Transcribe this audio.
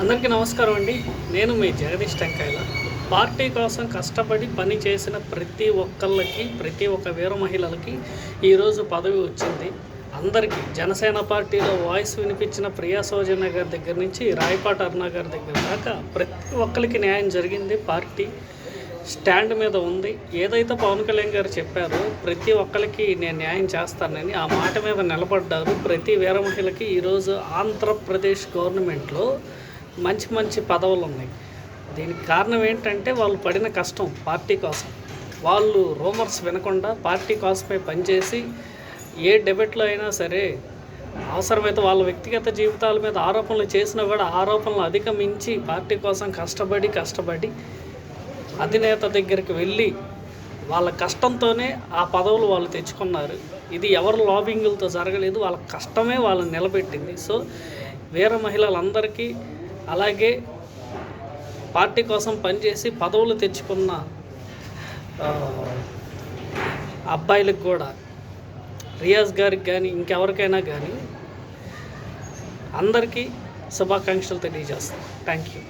అందరికీ నమస్కారం అండి. నేను మీ జగదీష్ టెంకాయల. పార్టీ కోసం కష్టపడి పని చేసిన ప్రతి ఒక్కళ్ళకి ప్రతి ఒక్క వీర మహిళలకి ఈరోజు పదవి వచ్చింది. అందరికీ జనసేన పార్టీలో వాయిస్ వినిపించిన ప్రియా సౌజన్య గారి దగ్గర నుంచి రాయపాటి అరుణ గారి దగ్గర దాకా ప్రతి ఒక్కరికి న్యాయం జరిగింది. పార్టీ స్టాండ్ మీద ఉంది. ఏదైతే పవన్ కళ్యాణ్ గారు చెప్పారో ప్రతి ఒక్కరికి నేను న్యాయం చేస్తానని ఆ మాట మీద నిలబడ్డారు. ప్రతి వీర మహిళకి ఈరోజు ఆంధ్రప్రదేశ్ గవర్నమెంట్లో మంచి మంచి పదవులు ఉన్నాయి. దీనికి కారణం ఏంటంటే వాళ్ళు పడిన కష్టం పార్టీ కోసం. వాళ్ళు రూమర్స్ వినకుండా పార్టీ కోసమే పనిచేసి ఏ డెబెట్లో అయినా సరే అవసరమైతే వాళ్ళ వ్యక్తిగత జీవితాల మీద ఆరోపణలు చేసినా కూడా ఆరోపణలు అధిగమించి పార్టీ కోసం కష్టపడి కష్టపడి అధినేత దగ్గరికి వెళ్ళి వాళ్ళ కష్టంతోనే ఆ పదవులు వాళ్ళు తెచ్చుకున్నారు. ఇది ఎవరు లాబింగులతో జరగలేదు. వాళ్ళ కష్టమే వాళ్ళని నిలబెట్టింది. సో వీర మహిళలందరికీ అలాగే పార్టీ కోసం పనిచేసి పదవులు తెచ్చుకున్న అబ్బాయిలకు కూడా రియాజ్ గారికి కానీ ఇంకెవరికైనా కానీ అందరికీ శుభాకాంక్షలు తెలియజేస్తాను థ్యాంక్ యూ.